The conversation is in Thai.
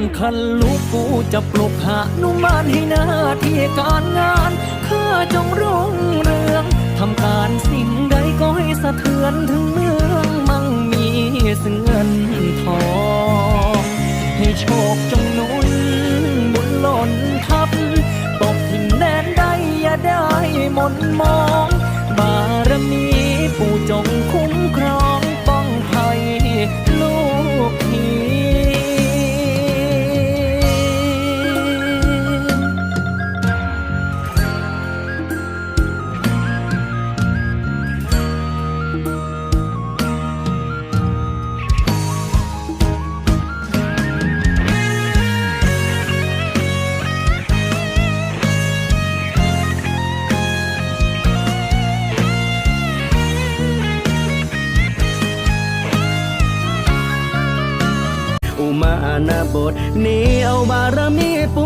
มคันลูกกูจะปลุกหานุมานให้หน้าที่การงานข้าจงรุ่งเรืองทำการสิ่งใดก็ให้สะเทือนถึงเมืองมั่งมีซึ่งเงินทองให้โชคจงนุนบุญหล่นทับตกถิ่นแดนใดอย่าได้หมนมอง อุมาณบทนี้เอาบารมีปู